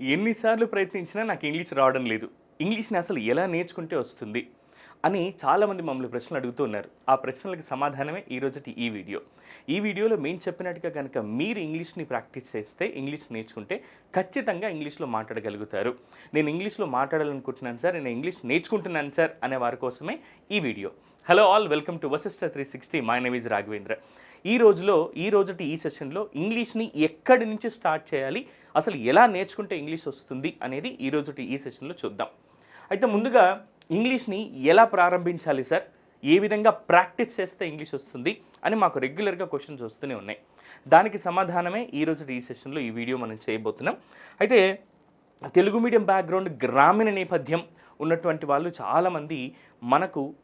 ఎన్నిసార్లు ప్రయత్నించినా నాకు ఇంగ్లీష్ రావడం లేదు. ఇంగ్లీష్ని అసలు ఎలా నేర్చుకుంటే వస్తుంది? అని చాలామంది మమ్మల్ని ప్రశ్నలు అడుగుతున్నారు ఆ ప్రశ్నలకు సమాధానమే ఈ రోజుటి ఈ వీడియో. ఈ వీడియోలో మేము చెప్పినట్టుగా కనుక మీరు ఇంగ్లీష్ని ప్రాక్టీస్ చేస్తే ఇంగ్లీష్ నేర్చుకుంటే ఖచ్చితంగా ఇంగ్లీష్లో మాట్లాడగలుగుతారు. నేను ఇంగ్లీష్లో మాట్లాడాలనుకుంటున్నాను సార్ నేను ఇంగ్లీష్ నేర్చుకుంటున్నాను సార్ అనే వారి కోసమే ఈ video. Hello all welcome to Vasishta three sixty my name Raghavendra ఈ రోజులో ఈ రోజుటి ఈ సెషన్లో ఇంగ్లీష్ని ఎక్కడి నుంచి స్టార్ట్ చేయాలి? అసలు ఎలా నేర్చుకుంటే ఇంగ్లీష్ వస్తుంది అనేది ఈ ఈ సెషన్లో చూద్దాం. అయితే ముందుగా ఇంగ్లీష్ని ఎలా ప్రారంభించాలి సార్? ఏ విధంగా ప్రాక్టీస్ చేస్తే ఇంగ్లీష్ వస్తుంది అని మాకు రెగ్యులర్గా క్వశ్చన్స్ వస్తూనే ఉన్నాయి. దానికి సమాధానమే ఈ రోజు ఈ సెషన్లో ఈ వీడియో మనం చేయబోతున్నాం. అయితే తెలుగు మీడియం బ్యాక్గ్రౌండ్ గ్రామీణ నేపథ్యం ఉన్నటువంటి వాళ్ళు చాలామంది మనకు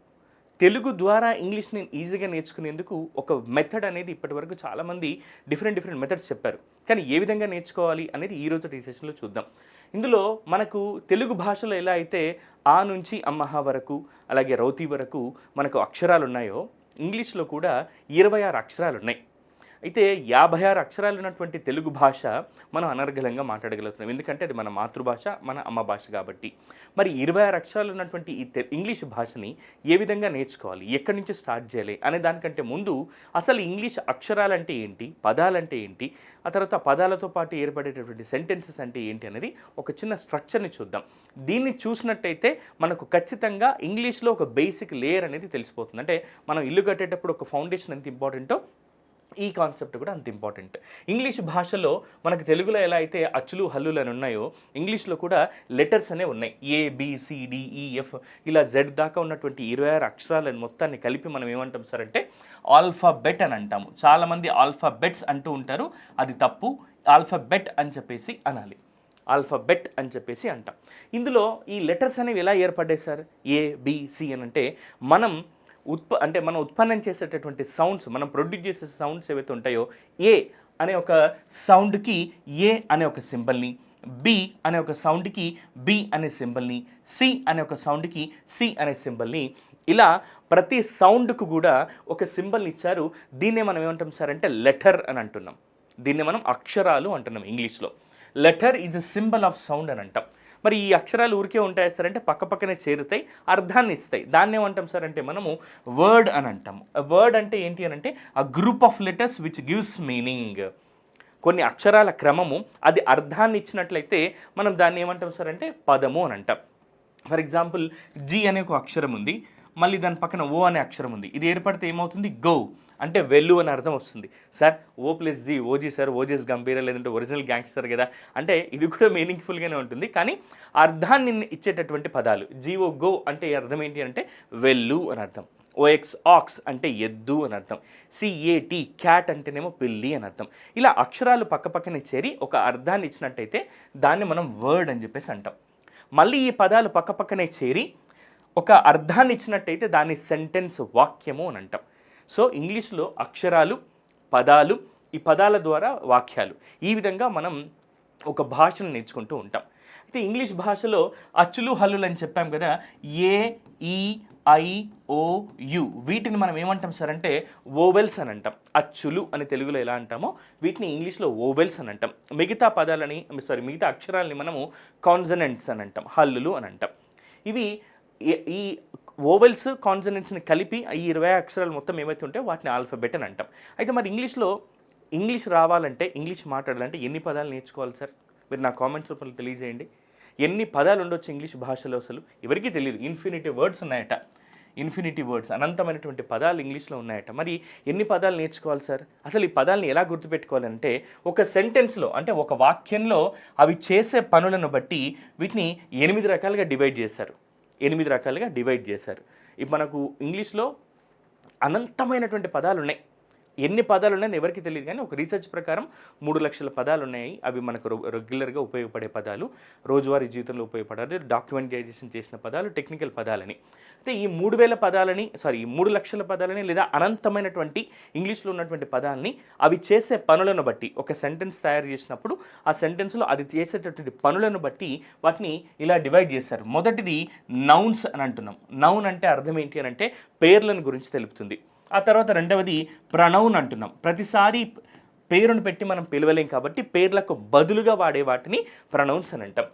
తెలుగు ద్వారా ఇంగ్లీష్ని ఈజీగా నేర్చుకునేందుకు ఒక మెథడ్ అనేది ఇప్పటివరకు చాలామంది డిఫరెంట్ డిఫరెంట్ మెథడ్స్ చెప్పారు. కానీ ఏ విధంగా నేర్చుకోవాలి అనేది ఈ రోజు ఈ సెషన్లో చూద్దాం. ఇందులో మనకు తెలుగు భాషలో ఎలా అయితే ఆ నుంచి అమ్మహ వరకు అలాగే రౌతి వరకు మనకు అక్షరాలు ఉన్నాయో ఇంగ్లీష్లో కూడా ఇరవై ఆరు అక్షరాలు ఉన్నాయి అయితే యాభై ఆరు అక్షరాలు ఉన్నటువంటి తెలుగు భాష మనం అనర్గలంగా మాట్లాడగలుగుతున్నాం. ఎందుకంటే అది మన మాతృభాష మన అమ్మ భాష కాబట్టి. మరి ఇరవై ఆరు అక్షరాలు ఉన్నటువంటి ఈ ఇంగ్లీష్ భాషని ఏ విధంగా నేర్చుకోవాలి? ఎక్కడి నుంచి స్టార్ట్ చేయాలి? అనే దానికంటే ముందు అసలు ఇంగ్లీష్ అక్షరాలంటే ఏంటి? పదాలంటే ఏంటి? ఆ తర్వాత పదాలతో పాటు ఏర్పడేటటువంటి సెంటెన్సెస్ అంటే ఏంటి అనేది ఒక చిన్న స్ట్రక్చర్ని చూద్దాం. దీన్ని చూసినట్టయితే మనకు ఖచ్చితంగా ఇంగ్లీష్లో ఒక బేసిక్ లేయర్ అనేది తెలిసిపోతుంది. అంటే మనం ఇల్లు కట్టేటప్పుడు ఒక ఫౌండేషన్ ఎంత ఇంపార్టెంటో ఈ కాన్సెప్ట్ కూడా అంత ఇంపార్టెంట్. ఇంగ్లీష్ భాషలో మనకు తెలుగులో ఎలా అయితే అచ్చులు హల్లులు అని ఉన్నాయో ఇంగ్లీష్లో కూడా లెటర్స్ అనే ఉన్నాయి. A B C D E F e, ఇలా జెడ్ దాకా ఉన్నటువంటి ఇరవై ఆరు అక్షరాలను మొత్తాన్ని కలిపి మనం ఏమంటాం సార్ అంటే ఆల్ఫాబెట్ అని అంటాము. చాలామంది ఆల్ఫాబెట్స్ అంటూ ఉంటారు. అది తప్పు. ఆల్ఫాబెట్ అని చెప్పేసి అనాలి. ఆల్ఫాబెట్ అని చెప్పేసి అంటాం. ఇందులో ఈ లెటర్స్ అనేవి ఎలా ఏర్పడ్డాయి సార్? ఏ బిసి అని అంటే మనం ఉత్ప అంటే మనం ఉత్పన్నం చేసేటటువంటి సౌండ్స్ మనం ప్రొడ్యూస్ చేసే సౌండ్స్ ఏవైతే ఉంటాయో ఏ అనే ఒక సౌండ్కి ఏ అనే ఒక సింబల్ని బి అనే ఒక సౌండ్కి బి అనే సింబల్ని సి అనే ఒక సౌండ్కి సి అనే సింబల్ని ఇలా ప్రతి సౌండ్కు కూడా ఒక సింబల్ని ఇచ్చారు. దీన్నే మనం ఏమంటాం సార్ అంటే లెటర్ అని అంటున్నాం. దీన్ని మనం అక్షరాలు అంటున్నాం ఇంగ్లీష్లో. Letter is a symbol of sound అని అంటాం. మరి ఈ అక్షరాలు ఊరికే ఉంటాయి సార్? అంటే పక్క పక్కనే చేరుతాయి అర్థాన్ని ఇస్తాయి. దాన్ని ఏమంటాం సార్ అంటే మనము వర్డ్ అని అంటాము వర్డ్ అంటే ఏంటి అని అంటే ఆ group of letters which gives meaning కొన్ని అక్షరాల క్రమము అది అర్థాన్ని ఇచ్చినట్లయితే మనం దాన్ని ఏమంటాం సార్ అంటే పదము అని అంటాం. ఫర్ ఎగ్జాంపుల్ జి అనే ఒక అక్షరం ఉంది. మళ్ళీ దాని పక్కన ఓ అనే అక్షరం ఉంది. ఇది ఏర్పడితే ఏమవుతుంది? గో అంటే వెళ్ళు అని అర్థం వస్తుంది. Sir O plus G OG sir OGs గంభీర లేదంటే ఒరిజినల్ గ్యాంగ్స్టర్ కదా. అంటే ఇది కూడా మీనింగ్ఫుల్గానే ఉంటుంది. కానీ అర్థాన్ని ఇచ్చేటటువంటి పదాలు జీఓ గో అంటే అర్థం ఏంటి అంటే వెళ్ళు అని అర్థం. ఓఎక్స్ ఆక్స్ అంటే ఎద్దు అని అర్థం. సిఏటి క్యాట్ అంటేనేమో పిల్లి అని అర్థం. ఇలా అక్షరాలు పక్కపక్కనే చేరి ఒక అర్థాన్ని ఇచ్చినట్టయితే దాన్ని మనం వర్డ్ అని చెప్పేసి అంటాం. మళ్ళీ ఈ పదాలు పక్కపక్కనే చేరి ఒక అర్థాన్ని ఇచ్చినట్టయితే దాన్ని సెంటెన్స్ వాక్యము అని అంటాం. సో ఇంగ్లీష్లో అక్షరాలు పదాలు ఈ పదాల ద్వారా వాక్యాలు. ఈ విధంగా మనం ఒక భాషను నేర్చుకుంటూ ఉంటాం. అయితే ఇంగ్లీష్ భాషలో అచ్చులు హల్లులు అని చెప్పాం కదా ఏ ఈ ఐ ఓ యు వీటిని మనం ఏమంటాం సార్ అంటే ఓవెల్స్ అని అంటాం. అచ్చులు అని తెలుగులో ఎలా అంటామో వీటిని ఇంగ్లీష్లో ఓవెల్స్ అని అంటాం. మిగతా పదాలని సారీ మిగతా అక్షరాలని మనము కాన్సనెంట్స్ అని అంటాం హల్లులు అని అంటాం. ఇవి ఈ- ఈ ఓవెల్స్ కాన్సనెంట్స్ని కలిపి ఈ ఇరవై అక్షరాలు మొత్తం ఏమైతే ఉంటే వాటిని ఆల్ఫాబెట్ అని అంటాం. అయితే మరి ఇంగ్లీష్లో ఇంగ్లీష్ రావాలంటే ఇంగ్లీష్ మాట్లాడాలంటే ఎన్ని పదాలు నేర్చుకోవాలి సార్? మీరు నా కామెంట్స్ రూపంలో తెలియజేయండి. ఎన్ని పదాలు ఉండొచ్చు ఇంగ్లీష్ భాషలో అసలు? ఎవరికీ తెలియదు. ఇన్ఫినిటీ వర్డ్స్ ఉన్నాయట. ఇన్ఫినిటీ వర్డ్స్ అనంతమైనటువంటి పదాలు ఇంగ్లీష్లో ఉన్నాయట. మరి ఎన్ని పదాలు నేర్చుకోవాలి సార్? అసలు ఈ పదాలని ఎలా గుర్తుపెట్టుకోవాలంటే ఒక సెంటెన్స్లో అంటే ఒక వాక్యంలో అవి చేసే పనులను బట్టి వీటిని ఎనిమిది రకాలుగా డివైడ్ చేశారు. ఎనిమిది రకాలుగా డివైడ్ చేశారు. ఇప్పుడు మనకు ఇంగ్లీష్లో అనంతమైనటువంటి పదాలు ఉన్నాయి ఎన్ని పదాలు ఉన్నాయని ఎవరికి తెలియదు కానీ ఒక రీసెర్చ్ ప్రకారం మూడు లక్షల పదాలు ఉన్నాయి అవి మనకు రెగ్యులర్గా ఉపయోగపడే పదాలు. రోజువారీ జీవితంలో ఉపయోగపడాలి డాక్యుమెంటైజేషన్ చేసిన పదాలు టెక్నికల్ పదాలని. అయితే ఈ మూడు వేల పదాలని సారీ ఈ మూడు లక్షల పదాలని లేదా అనంతమైనటువంటి ఇంగ్లీష్లో ఉన్నటువంటి పదాలని అవి చేసే పనులను బట్టి ఒక సెంటెన్స్ తయారు చేసినప్పుడు ఆ సెంటెన్స్లో అది చేసేటటువంటి పనులను బట్టి వాటిని ఇలా డివైడ్ చేశారు. మొదటిది నౌన్స్ అని అంటున్నాం. నౌన్ అంటే అర్థం ఏంటి అని అంటే పేర్లను గురించి తెలుపుతుంది. ఆ తర్వాత రెండవది ప్రనౌన్ అంటున్నాం. ప్రతిసారి పేరును పెట్టి మనం పిలవలేం కాబట్టి పేర్లకు బదులుగా వాడే వాటిని ప్రనౌన్స్ అని అంటాం.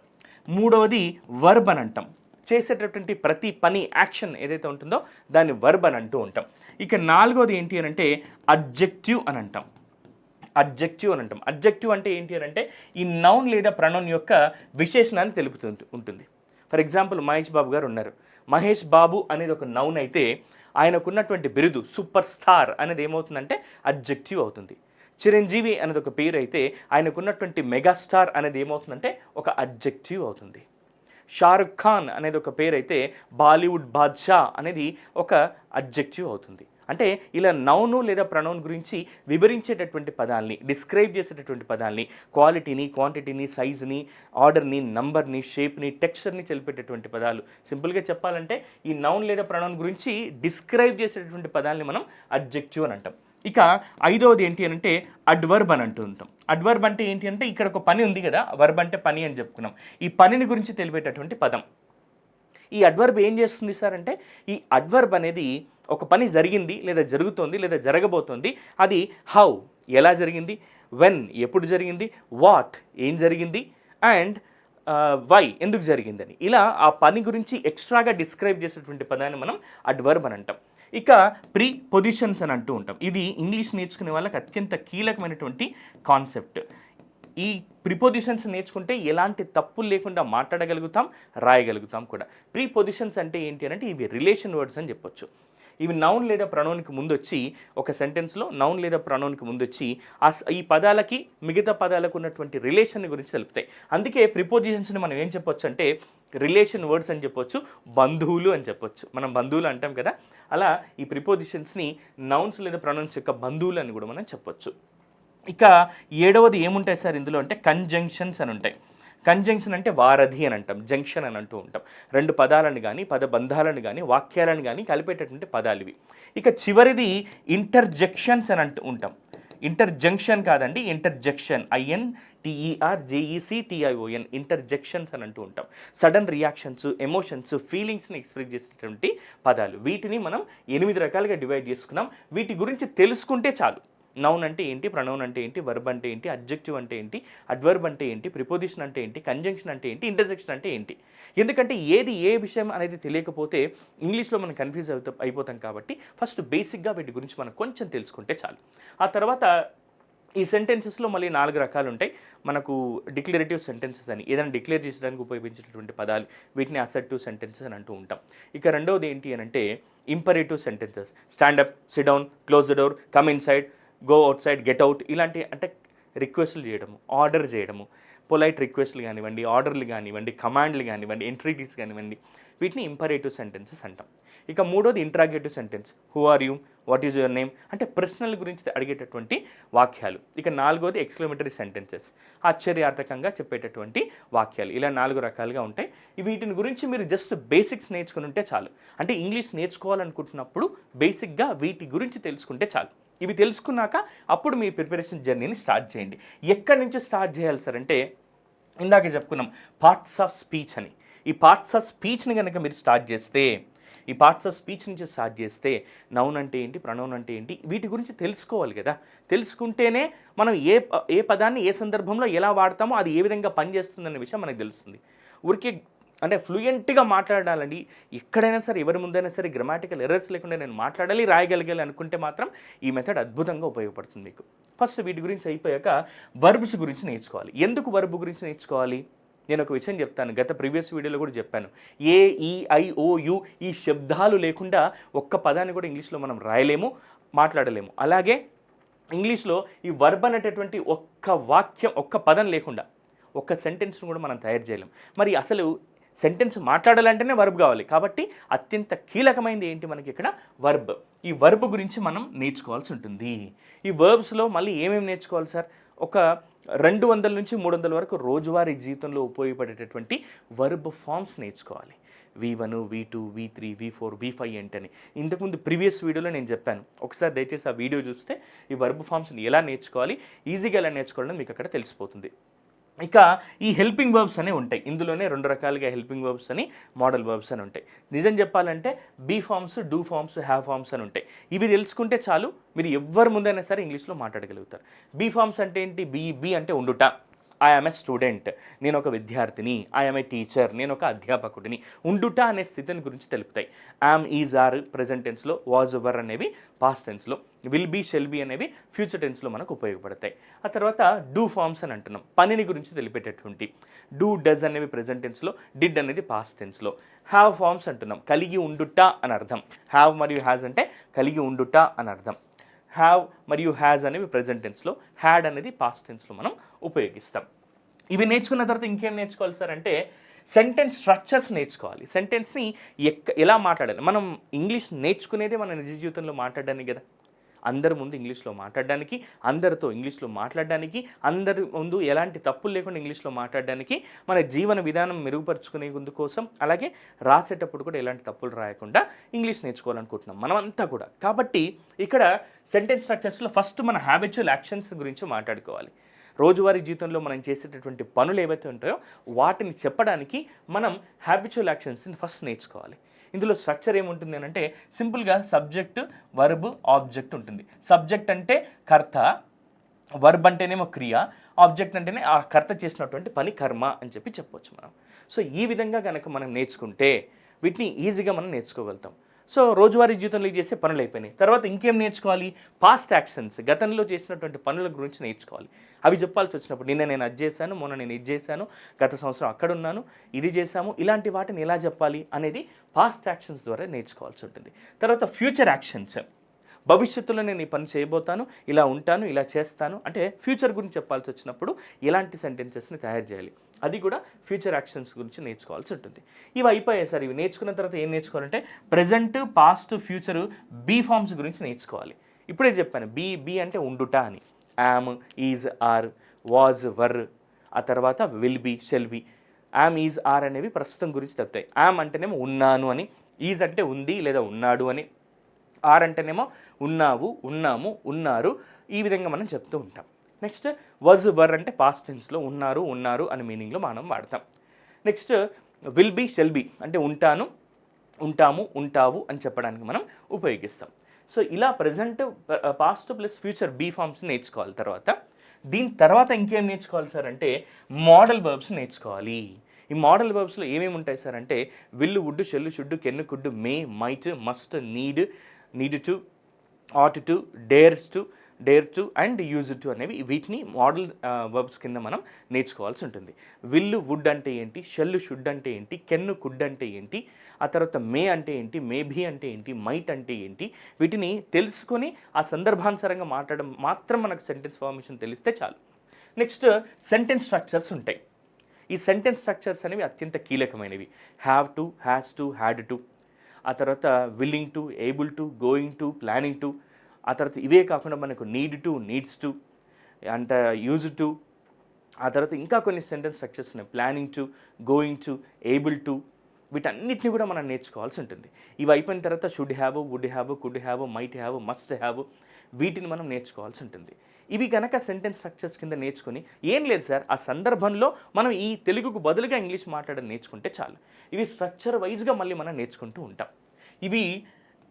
మూడవది వర్బ్ అని అంటాం. చేసేటటువంటి ప్రతి పని యాక్షన్ ఏదైతే ఉంటుందో దాన్ని వర్బ్ అని అంటూ ఉంటాం. ఇక నాలుగవది ఏంటి అని అంటే అబ్జెక్టివ్ అని అంటాం. అబ్జెక్టివ్ అని అంటాం. అబ్జెక్టివ్ అంటే ఏంటి అని అంటే ఈ నౌన్ లేదా ప్రణౌన్ యొక్క విశేషణాన్ని తెలుపుతూ ఉంటుంది. ఫర్ ఎగ్జాంపుల్ మహేష్ బాబు గారు ఉన్నారు. మహేష్ బాబు అనేది ఒక నౌన్ అయితే ఆయనకున్నటువంటి బిరుదు సూపర్ స్టార్ అనేది ఏమవుతుందంటే అబ్జెక్టివ్ అవుతుంది. చిరంజీవి అనేది ఒక పేరు అయితే ఆయనకున్నటువంటి మెగాస్టార్ అనేది ఏమవుతుందంటే ఒక అబ్జెక్టివ్ అవుతుంది. షారుఖ్ ఖాన్ అనేది ఒక పేరైతే బాలీవుడ్ బాద్షా అనేది ఒక అబ్జెక్టివ్ అవుతుంది. అంటే ఇలా నౌను లేదా ప్రణౌన్ గురించి వివరించేటటువంటి పదాల్ని డిస్క్రైబ్ చేసేటటువంటి పదాల్ని క్వాలిటీని క్వాంటిటీని సైజుని ఆర్డర్ని నంబర్ని షేప్ని టెక్స్చర్ని తెలిపేటటువంటి పదాలు. సింపుల్గా చెప్పాలంటే ఈ నౌన్ లేదా ప్రణౌన్ గురించి డిస్క్రైబ్ చేసేటటువంటి పదాల్ని మనం అబ్జెక్టివ్ అని అంటాం. ఇక ఐదవది ఏంటి అని అంటే అడ్వర్బ్ అని అంటూ ఉంటాం. అడ్వర్బ్ అంటే ఏంటి అంటే ఇక్కడ ఒక పని ఉంది కదా వర్బ్ అంటే పని అని చెప్పుకున్నాం. ఈ పనిని గురించి తెలిపేటటువంటి పదం. ఈ అడ్వర్బ్ ఏం చేస్తుంది సార్ అంటే ఈ అడ్వర్బ్ అనేది ఒక పని జరిగింది లేదా జరుగుతోంది లేదా జరగబోతోంది. అది హౌ ఎలా జరిగింది వెన్ ఎప్పుడు జరిగింది వాట్ ఏం జరిగింది అండ్ వై ఎందుకు జరిగిందని. ఇలా ఆ పని గురించి ఎక్స్ట్రాగా డిస్క్రైబ్ చేసేటువంటి పదాన్ని మనం అడ్వర్బ్ అని అంటాం. ఇక ప్రీ పొజిషన్స్ అని అంటూ ఉంటాం. ఇది ఇంగ్లీష్ నేర్చుకునే వాళ్ళకి అత్యంత కీలకమైనటువంటి కాన్సెప్ట్. ఈ ప్రిపోజిషన్స్ నేర్చుకుంటే ఎలాంటి తప్పులు లేకుండా మాట్లాడగలుగుతాం రాయగలుగుతాం కూడా. ప్రీపొజిషన్స్ అంటే ఏంటి అంటే ఇవి రిలేషన్ వర్డ్స్ అని చెప్పొచ్చు. ఇవి నౌన్ లేదా ప్రణోన్కి ముందు వచ్చి ఒక సెంటెన్స్లో నౌన్ లేదా ప్రణోన్కి ముందు వచ్చి ఆ స- ఈ పదాలకి మిగతా పదాలకు ఉన్నటువంటి రిలేషన్ గురించి తెలుపుతాయి. అందుకే ప్రిపోజిషన్స్ని మనం ఏం చెప్పొచ్చు అంటే రిలేషన్ వర్డ్స్ అని చెప్పొచ్చు బంధువులు అని చెప్పొచ్చు. మనం బంధువులు అంటాం కదా అలా ఈ ప్రిపోజిషన్స్ని నౌన్స్ లేదా ప్రొనౌన్స్ యొక్క బంధువులు అని కూడా మనం చెప్పొచ్చు. ఇక ఏడవది ఏముంటాయి సార్ ఇందులో అంటే కంజంక్షన్స్ అని ఉంటాయి. కంజంక్షన్ అంటే వారధి అని అంటాం జంక్షన్ అని అంటూ ఉంటాం. రెండు పదాలను కానీ పద బంధాలను కానీ వాక్యాలను కానీ కలిపేటటువంటి పదాలు ఇవి. ఇక చివరిది ఇంటర్జెక్షన్స్ అని అంటూ ఉంటాం. ఇంటర్జంక్షన్ కాదండి interjection. I N T E R J E C T I O N interjections అని అంటూ ఉంటాం. సడన్ రియాక్షన్స్ ఎమోషన్స్ ఫీలింగ్స్ని ఎక్స్ప్రెస్ చేసేటువంటి పదాలు. వీటిని మనం ఎనిమిది రకాలుగా డివైడ్ చేసుకున్నాం. వీటి గురించి తెలుసుకుంటే చాలు. నౌన్ అంటే ఏంటి? ప్రొనౌన్ అంటే ఏంటి? వర్బ్ అంటే ఏంటి? అబ్జెక్టివ్ అంటే ఏంటి? అడ్వర్బ్ అంటే ఏంటి? ప్రిపోజిషన్ అంటే ఏంటి? కంజంక్షన్ అంటే ఏంటి? ఇంటర్జెక్షన్ అంటే ఏంటి? ఎందుకంటే ఏది ఏ విషయం అనేది తెలియకపోతే ఇంగ్లీష్లో మనం కన్ఫ్యూజ్ అవుతా అయిపోతాం కాబట్టి ఫస్ట్ బేసిక్గా వీటి గురించి మనం కొంచెం తెలుసుకుంటే చాలు. ఆ తర్వాత ఈ సెంటెన్సెస్లో మళ్ళీ నాలుగు రకాలు ఉంటాయి. మనకు డిక్లరేటివ్ సెంటెన్సెస్ అని ఏదైనా డిక్లేర్ చేసడానికి ఉపయోగించేటటువంటి పదాలు వీటిని అసర్టివ్ సెంటెన్సెస్ అని అంటూ ఉంటాం. ఇక రెండవది ఏంటి అని అంటే imperative sentences stand up sit down close the door come inside go outside get out ఇలాంటి అంటే రిక్వెస్ట్లు చేయడము ఆర్డర్ చేయడము పొలైట్ రిక్వెస్ట్లు కానివ్వండి ఆర్డర్లు కానివ్వండి కమాండ్లు కానివ్వండి ఎంట్రీటీస్ కానివ్వండి వీటిని ఇంపరేటివ్ సెంటెన్సెస్ అంటాం. ఇక మూడోది interrogative sentence. Who are you what is your name అంటే ప్రశ్నల గురించి అడిగేటటువంటి వాక్యాలు. ఇక నాలుగోది ఎక్స్క్లమేటరీ సెంటెన్సెస్. ఆశ్చర్యార్థకంగా చెప్పేటటువంటి వాక్యాలు. ఇలా నాలుగు రకాలుగా ఉంటాయి. వీటిని గురించి మీరు జస్ట్ బేసిక్స్ నేర్చుకుని ఉంటే చాలు. అంటే ఇంగ్లీష్ నేర్చుకోవాలనుకుంటున్నప్పుడు బేసిక్గా వీటి గురించి తెలుసుకుంటే చాలు. ఇవి తెలుసుకున్నాక అప్పుడు మీ ప్రిపరేషన్ జర్నీని స్టార్ట్ చేయండి. ఎక్కడి నుంచి స్టార్ట్ చేయాలి సార్ అంటే ఇందాక చెప్పుకున్నాం పార్ట్స్ ఆఫ్ స్పీచ్ అని. ఈ పార్ట్స్ ఆఫ్ స్పీచ్ని కనుక మీరు స్టార్ట్ చేస్తే ఈ పార్ట్స్ ఆఫ్ స్పీచ్ నుంచి స్టార్ట్ చేస్తే నౌన్ అంటే ఏంటి ప్రణౌన్ అంటే ఏంటి వీటి గురించి తెలుసుకోవాలి కదా. తెలుసుకుంటేనే మనం ఏ ప- ఏ పదాన్ని ఏ సందర్భంలో ఎలా వాడతామో అది ఏ విధంగా పనిచేస్తుందనే విషయం మనకు తెలుస్తుంది. ఊరికే అంటే ఫ్లూయెంట్గా మాట్లాడాలండి ఎక్కడైనా సరే ఎవరి ముందైనా సరే గ్రామాటికల్ ఎర్రర్స్ లేకుండా నేను మాట్లాడాలి రాయగలగాలి అనుకుంటే మాత్రం ఈ మెథడ్ అద్భుతంగా ఉపయోగపడుతుంది మీకు. ఫస్ట్ వీటి గురించి అయిపోయాక వర్బ్స్ గురించి నేర్చుకోవాలి. ఎందుకు వర్బ్ గురించి నేర్చుకోవాలి? నేను ఒక విషయం చెప్తాను. గత ప్రీవియస్ వీడియోలో కూడా చెప్పాను. ఏ ఈ ఐ ఓ యు ఈ శబ్దాలు లేకుండా ఒక్క పదాన్ని కూడా ఇంగ్లీష్లో మనం రాయలేము మాట్లాడలేము. అలాగే ఇంగ్లీష్లో ఈ వర్బ్ అనేటటువంటి ఒక్క వాక్యం ఒక్క పదం లేకుండా ఒక్క సెంటెన్స్ను కూడా మనం తయారు చేయలేం మరి అసలు సెంటెన్స్ మాట్లాడాలంటేనే వర్బ్ కావాలి. కాబట్టి అత్యంత కీలకమైనది ఏంటి మనకి ఇక్కడ? వర్బ్ ఈ వర్బ్ గురించి మనం నేర్చుకోవాల్సి ఉంటుంది. ఈ వర్బ్స్లో మళ్ళీ ఏమేమి నేర్చుకోవాలి సార్? ఒక రెండు వందల నుంచి మూడు వందల వరకు రోజువారీ జీవితంలో ఉపయోగపడేటటువంటి వర్బ్ ఫామ్స్ నేర్చుకోవాలి. V one V two V three V four V five ఏంటని ఇంతకుముందు ప్రీవియస్ వీడియోలో నేను చెప్పాను. ఒకసారి దయచేసి ఆ వీడియో చూస్తే ఈ వర్బ్ ఫామ్స్ని ఎలా నేర్చుకోవాలి? ఈజీగా ఎలా నేర్చుకోవాలని మీకు అక్కడ తెలిసిపోతుంది. ఇక ఈ హెల్పింగ్ వర్బ్స్ అనేవి ఉంటాయి. ఇందులోనే రెండు రకాలుగా హెల్పింగ్ వర్బ్స్ అని మోడల్ వర్బ్స్ అని ఉంటాయి. నిజం చెప్పాలంటే be forms do forms have forms అని ఉంటాయి. ఇవి తెలుసుకుంటే చాలు మీరు ఎవరి ముందైనా సరే ఇంగ్లీష్లో మాట్లాడగలుగుతారు. బీ ఫార్మ్స్ అంటే ఏంటి? బీ బీ అంటే ఉండుట. ఐ ఆమ్ ఏ స్టూడెంట్ నేను ఒక విద్యార్థిని. ఐ యామ్ ఏ టీచర్ నేను ఒక అధ్యాపకుడిని. ఉండుట అనే స్థితిని గురించి తెలుపుతాయి. యామ్ ఈజ్ ఆర్ ప్రజెంట్ టెన్స్లో వాజ్ ఓవర్ అనేవి పాస్ట్ టెన్స్లో విల్ బీ షెల్ బీ అనేవి ఫ్యూచర్ టెన్స్లో మనకు ఉపయోగపడతాయి. ఆ తర్వాత డూ ఫార్మ్స్ అని అంటున్నాం. పనిని గురించి తెలిపేటటువంటి. డూ డజ్ అనేవి ప్రజెంట్ టెన్స్లో డిడ్ అనేది పాస్ట్ టెన్స్లో హ్యావ్ ఫార్మ్స్ అంటున్నాం. కలిగి ఉండుట అని అర్థం. హ్యావ్ మరియు హ్యాజ్ అంటే కలిగి ఉండుట అని అర్థం. హ్యావ్ మరియు హ్యాజ్ అనేవి ప్రజెంట్ టెన్స్లో హ్యాడ్ అనేది పాస్ట్ టెన్స్లో మనం ఉపయోగిస్తాం. ఇవి నేర్చుకున్న తర్వాత ఇంకేం నేర్చుకోవాలి సార్ అంటే సెంటెన్స్ స్ట్రక్చర్స్ నేర్చుకోవాలి. సెంటెన్స్ని ఎక్క ఎలా మాట్లాడాలి? మనం ఇంగ్లీష్ నేర్చుకునేదే మన నిజ జీవితంలో మాట్లాడడానికి కదా. అందరి ముందు ఇంగ్లీష్లో మాట్లాడడానికి అందరితో ఇంగ్లీష్లో మాట్లాడడానికి అందరి ముందు ఎలాంటి తప్పులు లేకుండా ఇంగ్లీష్లో మాట్లాడడానికి మన జీవన విధానం మెరుగుపరుచుకునే కోసం అలాగే రాసేటప్పుడు కూడా ఎలాంటి తప్పులు రాయకుండా ఇంగ్లీష్ నేర్చుకోవాలనుకుంటున్నాం మనమంతా కూడా. కాబట్టి ఇక్కడ సెంటెన్స్ స్ట్రక్చర్స్లో ఫస్ట్ మన హ్యాబిచువల్ యాక్షన్స్ గురించి మాట్లాడుకోవాలి. రోజువారీ జీవితంలో మనం చేసేటటువంటి పనులు ఏవైతే ఉంటాయో వాటిని చెప్పడానికి మనం హ్యాబిచువల్ యాక్షన్స్ని ఫస్ట్ నేర్చుకోవాలి. ఇందులో స్ట్రక్చర్ ఏముంటుంది అని అంటే సింపుల్గా సబ్జెక్ట్ వర్బ్ ఆబ్జెక్ట్ ఉంటుంది. సబ్జెక్ట్ అంటే కర్త వర్బ్ అంటేనేమో క్రియ ఆబ్జెక్ట్ అంటేనే ఆ కర్త చేసినటువంటి పని కర్మ అని చెప్పి చెప్పొచ్చు మనం. సో ఈ విధంగా కనుక మనం నేర్చుకుంటే వీటిని ఈజీగా మనం నేర్చుకోగలుగుతాం. సో రోజువారీ జీవితంలో చేసే పనులు అయిపోయినాయి. తర్వాత ఇంకేం నేర్చుకోవాలి? పాస్ట్ యాక్షన్స్ గతంలో చేసినటువంటి పనుల గురించి నేర్చుకోవాలి. అవి చెప్పాల్సి వచ్చినప్పుడు నిన్న నేను అది చేశాను మొన్న నేను ఇది చేశాను గత సంవత్సరం అక్కడ ఉన్నాను ఇది చేశాము ఇలాంటి వాటిని ఎలా చెప్పాలి అనేది పాస్ట్ యాక్షన్స్ ద్వారా నేర్చుకోవాల్సి ఉంటుంది. తర్వాత ఫ్యూచర్ యాక్షన్స్ భవిష్యత్తులో నేను ఈ పని చేయబోతాను ఇలా ఉంటాను ఇలా చేస్తాను. అంటే ఫ్యూచర్ గురించి చెప్పాల్సి వచ్చినప్పుడు ఇలాంటి సెంటెన్సెస్ని తయారు చేయాలి. అది కూడా ఫ్యూచర్ యాక్షన్స్ గురించి నేర్చుకోవాల్సి ఉంటుంది. ఇవి అయిపోయాయి సార్ ఇవి నేర్చుకున్న తర్వాత ఏం నేర్చుకోవాలంటే present past future be forms గురించి నేర్చుకోవాలి. ఇప్పుడే చెప్పాను బీ బీ అంటే ఉండుట అని. Am is are was were ఆ తర్వాత will be shall be am is are అనేవి ప్రస్తుతం గురించి చెప్తాయి. యామ్ అంటేనేమో ఉన్నాను అని ఈజ్ అంటే ఉంది లేదా ఉన్నాడు అని. ఆర్ అంటేనేమో ఉన్నావు ఉన్నాము ఉన్నారు. ఈ విధంగా మనం చెప్తూ ఉంటాం. నెక్స్ట్ వజ్ వర్ అంటే పాస్ట్ టెన్స్లో ఉన్నారు ఉన్నారు అనే మీనింగ్లో మనం వాడతాం. Next will be shall be అంటే ఉంటాను ఉంటాము ఉంటావు అని చెప్పడానికి మనం ఉపయోగిస్తాం. సో ఇలా present past plus future be forms నేర్చుకోవాలి తర్వాత. దీని తర్వాత ఇంకేం నేర్చుకోవాలి సార్ అంటే మోడల్ వర్బ్స్ నేర్చుకోవాలి. ఈ మోడల్ వర్బ్స్లో ఏమేమి ఉంటాయి సార్ అంటే will would shall should can could may might must need need to ought to dares to dare to and use to అనేవి వీటిని మోడల్ వర్బ్స్ uh, కింద మనం నేర్చుకోవాల్సి ఉంటుంది. విల్లు వుడ్ అంటే ఏంటి షెల్లు షుడ్ అంటే ఏంటి కెన్ను కుడ్ అంటే ఏంటి ఆ తర్వాత మే అంటే ఏంటి మేబీ అంటే ఏంటి మైట్ అంటే ఏంటి వీటిని తెలుసుకొని ఆ సందర్భానుసారంగా మాట్లాడడం మాత్రం మనకు సెంటెన్స్ ఫార్మేషన్ తెలిస్తే చాలు. నెక్స్ట్ సెంటెన్స్ స్ట్రక్చర్స్ ఉంటాయి. ఈ సెంటెన్స్ స్ట్రక్చర్స్ అనేవి అత్యంత కీలకమైనవి. Have to has to had to ఆ తర్వాత willing to able to going to planning to ఆ తర్వాత ఇవే కాకుండా మనకు నీడ్ టు నీడ్స్ టు అంట యూజ్ టు ఆ తర్వాత ఇంకా కొన్ని సెంటెన్స్ స్ట్రక్చర్స్ ఉన్నాయి. Planning to going to able to వీటన్నిటిని కూడా మనం నేర్చుకోవాల్సి ఉంటుంది. ఇవి అయిపోయిన తర్వాత should have would have could have might have must have వీటిని మనం నేర్చుకోవాల్సి ఉంటుంది. ఇవి కనుక సెంటెన్స్ స్ట్రక్చర్స్ కింద నేర్చుకుని ఏం లేదు సార్ ఆ సందర్భంలో మనం ఈ తెలుగుకు బదులుగా ఇంగ్లీష్ మాట్లాడడం నేర్చుకుంటే చాలు. ఇవి స్ట్రక్చర్ వైజ్గా మళ్ళీ మనం నేర్చుకుంటూ ఉంటాం. ఇవి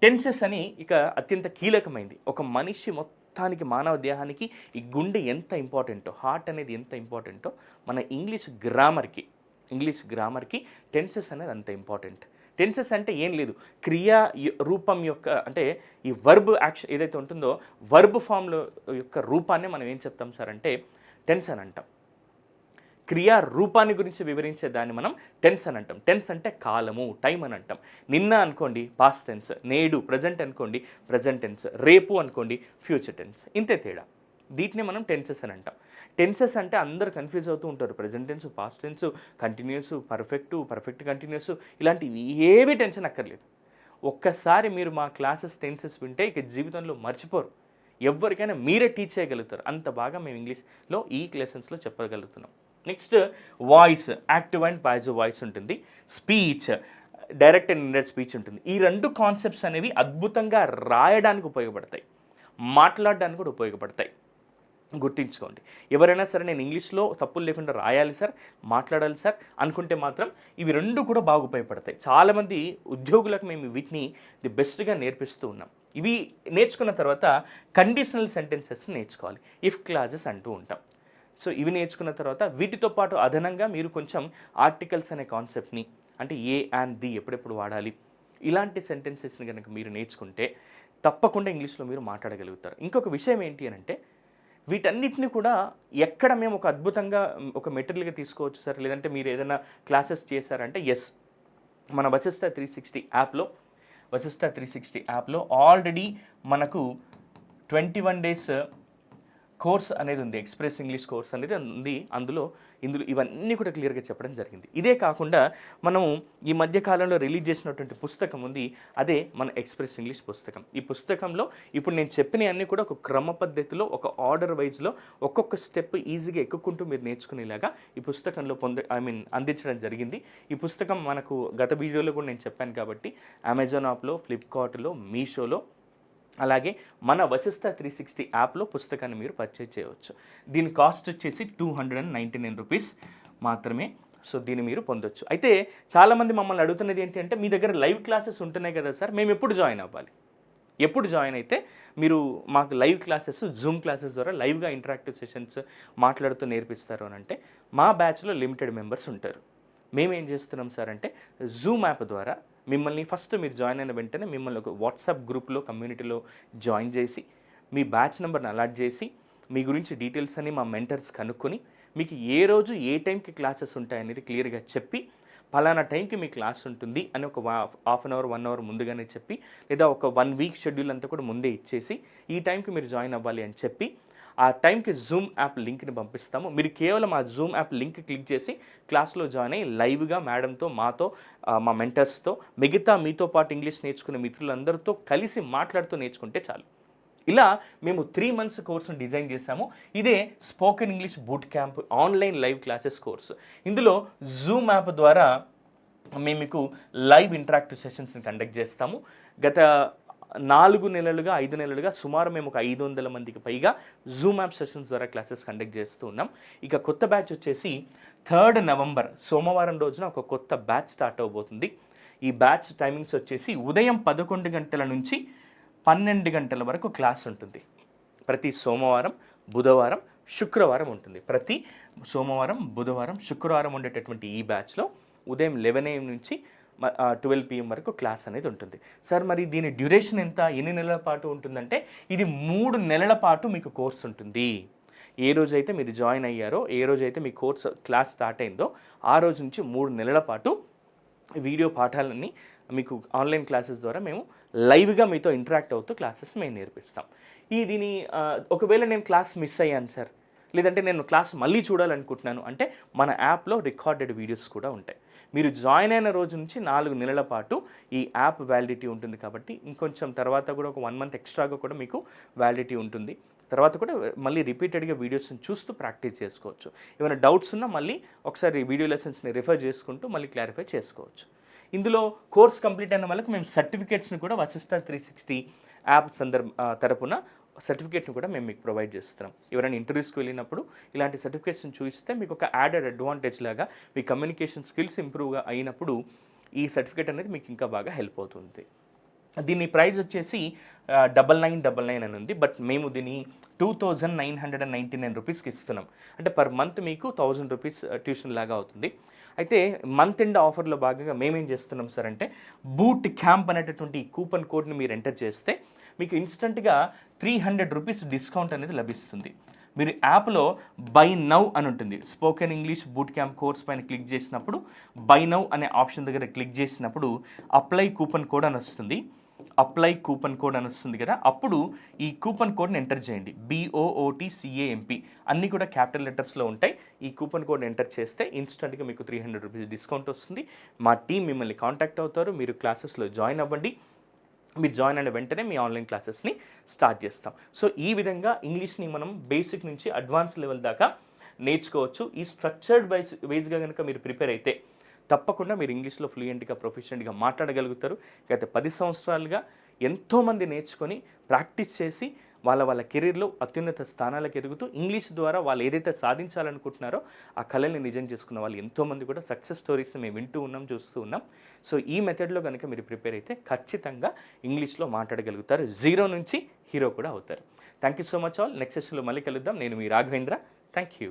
టెన్సెస్ అని ఇక అత్యంత కీలకమైంది. ఒక మనిషి మొత్తానికి మానవ దేహానికి ఈ గుండె ఎంత ఇంపార్టెంటో హార్ట్ అనేది ఎంత ఇంపార్టెంటో మన ఇంగ్లీష్ గ్రామర్కి ఇంగ్లీష్ గ్రామర్కి టెన్సెస్ అనేది అంత ఇంపార్టెంట్ టెన్సెస్ అంటే ఏం లేదు. క్రియా రూపం యొక్క అంటే ఈ వర్బ్ యాక్షన్ ఏదైతే ఉంటుందో వర్బ్ ఫామ్లో యొక్క రూపాన్ని మనం ఏం చెప్తాం సార్ అంటే టెన్స్ అని అంటాం. క్రియా రూపాన్ని గురించి వివరించే దాన్ని మనం టెన్స్ అని అంటాం. టెన్స్ అంటే కాలము టైం అని అంటాం. నిన్న అనుకోండి పాస్ట్ టెన్స్ నేడు ప్రజెంట్ అనుకోండి ప్రజెంట్ టెన్స్ రేపు అనుకోండి ఫ్యూచర్ టెన్స్ ఇంతే తేడా. వీటిని మనం టెన్సెస్ అని అంటాం. టెన్సెస్ అంటే అందరు కన్ఫ్యూజ్ అవుతూ ఉంటారు. Present tense past tense continuous perfect perfect continuous ఇలాంటివి ఏవి టెన్షన్ అక్కర్లేదు. ఒక్కసారి మీరు మా క్లాసెస్ టెన్సెస్ వింటే ఇక జీవితంలో మర్చిపోరు. ఎవరికైనా మీరే టీచ్ చేయగలుగుతారు. అంత బాగా మేము ఇంగ్లీష్లో ఈ లెసన్స్లో చెప్పగలుగుతున్నాం. Next voice active and positive voice ఉంటుంది. Speech direct and indirect speech ఉంటుంది. ఈ రెండు కాన్సెప్ట్స్ అనేవి అద్భుతంగా రాయడానికి ఉపయోగపడతాయి. మాట్లాడడానికి కూడా ఉపయోగపడతాయి. గుర్తుంచుకోండి. ఎవరైనా సరే నేను ఇంగ్లీష్లో తప్పులు లేకుండా రాయాలి సార్ మాట్లాడాలి సార్ అనుకుంటే మాత్రం ఇవి రెండు కూడా బాగా ఉపయోగపడతాయి. చాలామంది ఉద్యోగులకు మేము వీటిని ది బెస్ట్గా నేర్పిస్తూ ఉన్నాం. ఇవి నేర్చుకున్న తర్వాత కండిషనల్ సెంటెన్సెస్ నేర్చుకోవాలి. ఇఫ్ క్లాజెస్ అంటూ ఉంటాం. సో ఇవి నేర్చుకున్న తర్వాత వీటితో పాటు అదనంగా మీరు కొంచెం ఆర్టికల్స్ అనే కాన్సెప్ట్ని అంటే ఏ అండ్ ది ఎప్పుడెప్పుడు వాడాలి ఇలాంటి సెంటెన్సెస్ని కనుక మీరు నేర్చుకుంటే తప్పకుండా ఇంగ్లీష్లో మీరు మాట్లాడగలుగుతారు. ఇంకొక విషయం ఏంటి అని అంటే వీటన్నిటిని కూడా ఎక్కడ మేము ఒక అద్భుతంగా ఒక మెటీరియల్గా తీసుకోవచ్చు సార్? లేదంటే మీరు ఏదైనా క్లాసెస్ చేశారంటే ఎస్ మన వశిష్ట త్రీ సిక్స్టీ యాప్లో వశిష్ట త్రీ సిక్స్టీ యాప్లో ఆల్రెడీ మనకు ట్వంటీ వన్ డేస్ కోర్స్ అనేది ఉంది ఎక్స్ప్రెస్ ఇంగ్లీష్ కోర్స్ అనేది ఉంది. అందులో ఇందులో ఇవన్నీ కూడా క్లియర్గా చెప్పడం జరిగింది. ఇదే కాకుండా మనము ఈ మధ్య కాలంలో రిలీజ్ చేసినటువంటి పుస్తకం ఉంది అదే మన ఎక్స్ప్రెస్ ఇంగ్లీష్ పుస్తకం. ఈ పుస్తకంలో ఇప్పుడు నేను చెప్పిన అన్నీ కూడా ఒక క్రమ పద్ధతిలో ఒక ఆర్డర్ వైజ్లో ఒక్కొక్క స్టెప్ ఈజీగా ఎక్కుకుంటూ మీరు నేర్చుకునేలాగా ఈ పుస్తకంలో పొంద ఐ మీన్ అందించడం జరిగింది. ఈ పుస్తకం మనకు గత వీడియోలో కూడా నేను చెప్పాను కాబట్టి అమెజాన్ యాప్లో ఫ్లిప్కార్ట్లో మీషోలో అలాగే మన వశిష్ట త్రీ సిక్స్టీ యాప్లో పుస్తకాన్ని మీరు పర్చేజ్ చేయవచ్చు. దీని కాస్ట్ వచ్చేసి two hundred and ninety nine rupees మాత్రమే. సో దీన్ని మీరు పొందొచ్చు. అయితే చాలామంది మమ్మల్ని అడుగుతున్నది ఏంటి అంటే మీ దగ్గర లైవ్ క్లాసెస్ ఉంటున్నాయి కదా సార్ మేము ఎప్పుడు జాయిన్ అవ్వాలి? ఎప్పుడు జాయిన్ అయితే మీరు మాకు లైవ్ క్లాసెస్ జూమ్ క్లాసెస్ ద్వారా లైవ్గా ఇంటరాక్టివ్ సెషన్స్ మాట్లాడుతూ నేర్పిస్తారు అని అంటే మా బ్యాచ్లో లిమిటెడ్ మెంబర్స్ ఉంటారు. మేమేం చేస్తున్నాం సార్ అంటే జూమ్ యాప్ ద్వారా మిమ్మల్ని ఫస్ట్ మీరు జాయిన్ అయిన వెంటనే మిమ్మల్ని ఒక వాట్సాప్ గ్రూప్లో కమ్యూనిటీలో జాయిన్ చేసి మీ బ్యాచ్ నెంబర్ని అలాట్ చేసి మీ గురించి డీటెయిల్స్ అని మా మెంటర్స్ కనుక్కొని మీకు ఏ రోజు ఏ టైంకి క్లాసెస్ ఉంటాయనేది క్లియర్గా చెప్పి పలానా టైంకి మీ క్లాస్ ఉంటుంది అని ఒక half an hour one hour ముందుగానే చెప్పి లేదా ఒక వన్ వీక్ షెడ్యూల్ అంతా కూడా ముందే ఇచ్చేసి ఈ టైంకి మీరు జాయిన్ అవ్వాలి అని చెప్పి ఆ టైంకి జూమ్ యాప్ లింక్ని పంపిస్తాము. మీరు కేవలం ఆ జూమ్ యాప్ లింక్ క్లిక్ చేసి క్లాస్లో జాయిన్ అయ్యి లైవ్గా మేడంతో మాతో మా మెంటర్స్తో మిగతా మీతో పాటు ఇంగ్లీష్ నేర్చుకునే మిత్రులందరితో కలిసి మాట్లాడుతూ నేర్చుకుంటే చాలు. ఇలా మేము త్రీ మంత్స్ కోర్సును డిజైన్ చేశాము. ఇదే spoken English boot camp online live classes course. ఇందులో జూమ్ యాప్ ద్వారా మేము మీకు లైవ్ ఇంటరాక్టివ్ సెషన్స్ని కండక్ట్ చేస్తాము. గత నాలుగు నెలలుగా ఐదు నెలలుగా సుమారు మేము ఒక ఐదు వందల మందికి పైగా జూమ్ యాప్ సెషన్స్ ద్వారా క్లాసెస్ కండక్ట్ చేస్తూ ఉన్నాం. ఇక కొత్త బ్యాచ్ వచ్చేసి థర్డ్ నవంబర్ సోమవారం రోజున ఒక కొత్త బ్యాచ్ స్టార్ట్ అవబోతుంది. ఈ బ్యాచ్ టైమింగ్స్ వచ్చేసి ఉదయం పదకొండు గంటల నుంచి పన్నెండు గంటల వరకు క్లాస్ ఉంటుంది. ప్రతి సోమవారం బుధవారం శుక్రవారం ఉంటుంది. ప్రతి సోమవారం బుధవారం శుక్రవారం ఉండేటటువంటి ఈ బ్యాచ్లో ఉదయం లెవెన్ ఏఎం నుంచి ట్వెల్వ్ పిఎం వరకు క్లాస్ అనేది ఉంటుంది. సార్ మరి దీని డ్యూరేషన్ ఎంత? ఎన్ని నెలల పాటు ఉంటుందంటే ఇది మూడు నెలల పాటు మీకు కోర్స్ ఉంటుంది. ఏ రోజైతే మీరు జాయిన్ అయ్యారో ఏ రోజైతే మీ కోర్స్ క్లాస్ స్టార్ట్ అయిందో ఆ రోజు నుంచి మూడు నెలల పాటు వీడియో పాఠాలన్నీ మీకు ఆన్లైన్ క్లాసెస్ ద్వారా మేము లైవ్గా మీతో ఇంటరాక్ట్ అవుతూ క్లాసెస్ మేము నేర్పిస్తాం. ఈ దీని ఒకవేళ నేను క్లాస్ మిస్ అయ్యాను సార్ లేదంటే నేను క్లాస్ మళ్ళీ చూడాలనుకుంటున్నాను అంటే మన యాప్లో రికార్డెడ్ వీడియోస్ కూడా ఉంటాయి. మీరు జాయిన్ అయిన రోజు నుంచి నాలుగు నెలల పాటు ఈ యాప్ వ్యాలిడిటీ ఉంటుంది కాబట్టి ఇంకొంచెం తర్వాత కూడా ఒక వన్ మంత్ ఎక్స్ట్రాగా కూడా మీకు వ్యాలిడిటీ ఉంటుంది. తర్వాత కూడా మళ్ళీ రిపీటెడ్గా వీడియోస్ని చూస్తూ ప్రాక్టీస్ చేసుకోవచ్చు. ఏమైనా డౌట్స్ ఉన్నా మళ్ళీ ఒకసారి వీడియో లెసన్స్ని రిఫర్ చేసుకుంటూ మళ్ళీ క్లారిఫై చేసుకోవచ్చు. ఇందులో కోర్స్ కంప్లీట్ అయిన వాళ్ళకి మేము సర్టిఫికేట్స్ని కూడా వసిస్టర్ త్రీ సిక్స్టీ యాప్ సందర్భ తరపున సర్టిఫికేట్ని కూడా మేము మీకు ప్రొవైడ్ చేస్తున్నాం. ఎవరైనా ఇంటర్వ్యూస్కి వెళ్ళినప్పుడు ఇలాంటి సర్టిఫికేట్స్ని చూపిస్తే మీకు ఒక యాడెడ్ అడ్వాంటేజ్ లాగా మీ కమ్యూనికేషన్ స్కిల్స్ ఇంప్రూవ్గా అయినప్పుడు ఈ సర్టిఫికేట్ అనేది మీకు ఇంకా బాగా హెల్ప్ అవుతుంది. దీని ప్రైస్ వచ్చేసి డబల్ నైన్ డబల్ నైన్ అని ఉంది. బట్ మేము దీన్ని two thousand nine hundred and ninety nine రూపీస్కి ఇస్తున్నాం. అంటే పర్ మంత్ మీకు థౌజండ్ రూపీస్ ట్యూషన్ లాగా అవుతుంది. అయితే మంత్ ఎండ్ ఆఫర్లో భాగంగా మేమేం చేస్తున్నాం సార్ అంటే బూట్ క్యాంప్ అనేటటువంటి కూపన్ కోడ్ని మీరు ఎంటర్ చేస్తే మీకు ఇన్స్టంట్గా త్రీ హండ్రెడ్ రూపీస్ డిస్కౌంట్ అనేది లభిస్తుంది. మీరు యాప్లో బై నౌ అని ఉంటుంది. Spoken English boot camp course పైన క్లిక్ చేసినప్పుడు బై నౌ అనే ఆప్షన్ దగ్గర క్లిక్ చేసినప్పుడు అప్లై కూపన్ కోడ్ అని వస్తుంది. అప్లై కూపన్ కోడ్ అని వస్తుంది కదా. అప్పుడు ఈ కూపన్ కోడ్ని ఎంటర్ చేయండి. బీఓఓటి సిఏఎంపి అన్నీ కూడా క్యాపిటల్ లెటర్స్లో ఉంటాయి. ఈ కూపన్ కోడ్ ఎంటర్ చేస్తే ఇన్స్టెంట్గా మీకు త్రీ హండ్రెడ్ రూపీస్ డిస్కౌంట్ వస్తుంది. మా టీం మిమ్మల్ని కాంటాక్ట్ అవుతారు. మీరు క్లాసెస్లో జాయిన్ అవ్వండి. మీరు జాయిన్ అయిన వెంటనే మీ ఆన్లైన్ క్లాసెస్ని స్టార్ట్ చేస్తాం. సో ఈ విధంగా ఇంగ్లీష్ని మనం బేసిక్ నుంచి అడ్వాన్స్ లెవెల్ దాకా నేర్చుకోవచ్చు. ఈ స్ట్రక్చర్డ్ వైజ్ వైజ్గా కనుక మీరు ప్రిపేర్ అయితే తప్పకుండా మీరు ఇంగ్లీష్లో ఫ్లూయెంట్గా ప్రొఫెషనల్గా మాట్లాడగలుగుతారు. గత పది సంవత్సరాలుగా ఎంతోమంది నేర్చుకొని ప్రాక్టీస్ చేసి వాళ్ళ వాళ్ళ కెరీర్లో అత్యున్నత స్థానాలకు ఎదుగుతూ ఇంగ్లీష్ ద్వారా వాళ్ళు ఏదైతే సాధించాలనుకుంటున్నారో ఆ కళల్ని నిజం చేసుకున్న వాళ్ళు ఎంతోమంది కూడా సక్సెస్ స్టోరీస్ మేము వింటూ ఉన్నాం చూస్తూ ఉన్నాం. సో ఈ మెథడ్లో కనుక మీరు ప్రిపేర్ అయితే ఖచ్చితంగా ఇంగ్లీష్లో మాట్లాడగలుగుతారు. జీరో నుంచి హీరో కూడా అవుతారు. Thank you so much all. Next సెషన్లో మళ్ళీ కలుద్దాం. నేను మీ రాఘవేంద్ర. Thank you